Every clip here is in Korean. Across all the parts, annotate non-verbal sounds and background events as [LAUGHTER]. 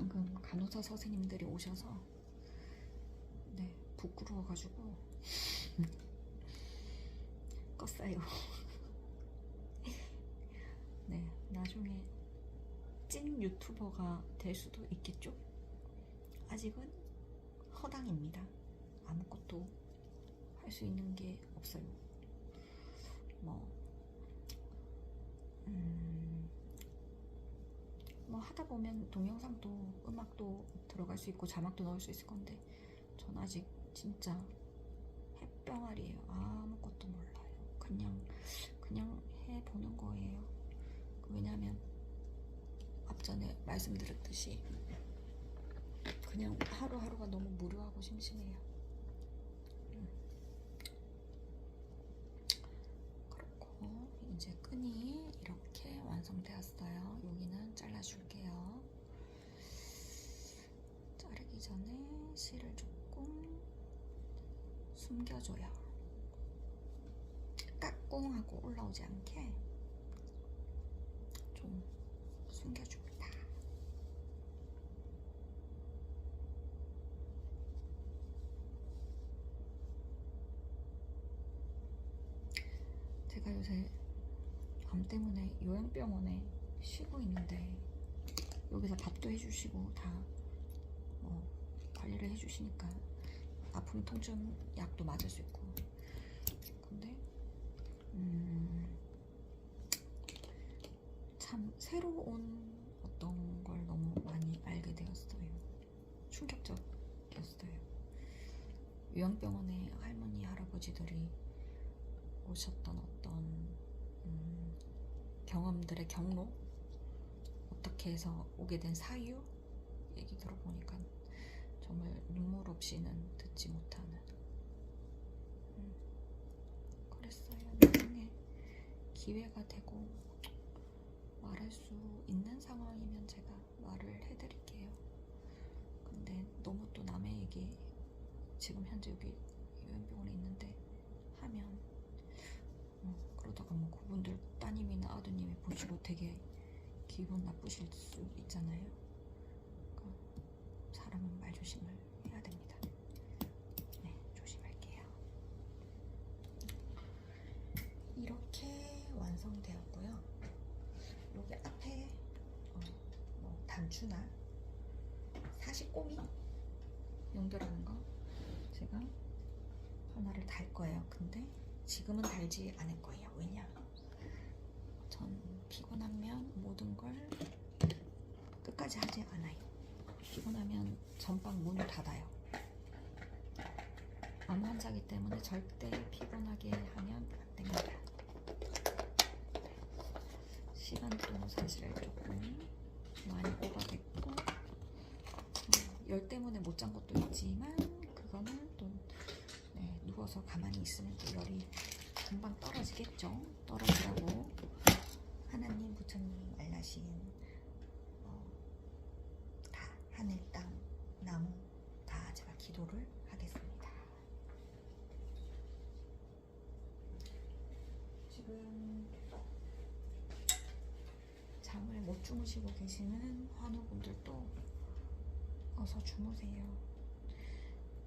방금 간호사 선생님들이 오셔서 네 부끄러워가지고 [LAUGHS] 껐어요. [LAUGHS] 네 나중에 찐 유튜버가 될 수도 있겠죠? 아직은 허당입니다. 아무것도 할수 있는 게 없어요. 뭐, 음, 뭐 하다 보면 동영상도 음악도 들어갈 수 있고 자막도 넣을 수 있을 건데 전 아직 진짜 햇병아리예요. 아무것도 몰라요. 그냥 그냥 해보는 거예요. 왜냐면 앞전에 말씀드렸듯이 그냥 하루하루가 너무 무료하고 심심해요. 음. 그렇고 이제 끈이 이렇게 완성되었어요. 여기는 잘라줄게요. 전에 실을 조금 숨겨줘요. 까꿍하고 올라오지 않게 좀 숨겨줍니다. 제가 요새 암 때문에 요양병원에 쉬고 있는데 여기서 밥도 해주시고 다 뭐 관리를 해주시니까 아픔 통증 약도 맞을 수 있고 근데 음, 참 새로운 어떤 걸 너무 많이 알게 되었어요. 충격적이었어요. 요양병원에 할머니 할아버지들이 오셨던 어떤 음, 경험들의 경로 어떻게 해서 오게 된 사유 얘기 들어보니까 정말 눈물 없이는 듣지 못하는 음, 그랬어요. 나중에 기회가 되고 말할 수 있는 상황이면 제가 말을 해드릴게요. 근데 너무 또 남의 얘기 지금 현재 여기 요양병원에 있는데 하면 어, 그러다가 뭐 그분들 따님이나 아드님이 보시고 되게 기분 나쁘실 수 있잖아요. 사람은 말 조심을 해야 됩니다. 네, 조심할게요. 이렇게 완성되었고요. 여기 앞에 어, 뭐 단추나 사시꼬미 연결하는 거 제가 하나를 달 거예요. 근데 지금은 달지 않을 거예요. 왜냐? 전 피곤하면 모든 걸 끝까지 하지 않아요. 피곤하면 전방 문을 닫아요. 암 환자기 때문에 절대 피곤하게 하면 안 됩니다. 시간도 사실 조금 많이 오버됐고 어, 열 때문에 못 잔 것도 있지만 그거는 또 네, 누워서 가만히 있으면 또 열이 금방 떨어지겠죠. 떨어지라고 하나님 부처님 알라신 어, 다 하늘 땅 나무 다 제가 기도를 하겠습니다. 지금 잠을 못 주무시고 계시는 환우분들도 어서 주무세요.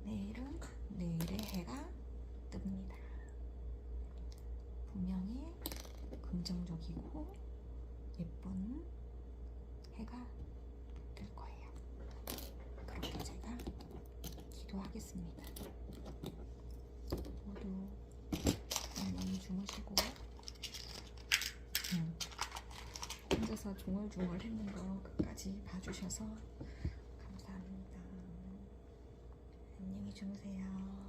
내일은 내일의 해가 뜹니다. 분명히 긍정적이고 예쁜 해가 뜰 거예요. 그렇게 제가 기도 하겠습니다. 모두 안녕히 주무시고 음, 혼자서 중얼중얼 했는 거 끝까지 봐주셔서 감사합니다. 안녕히 주무세요.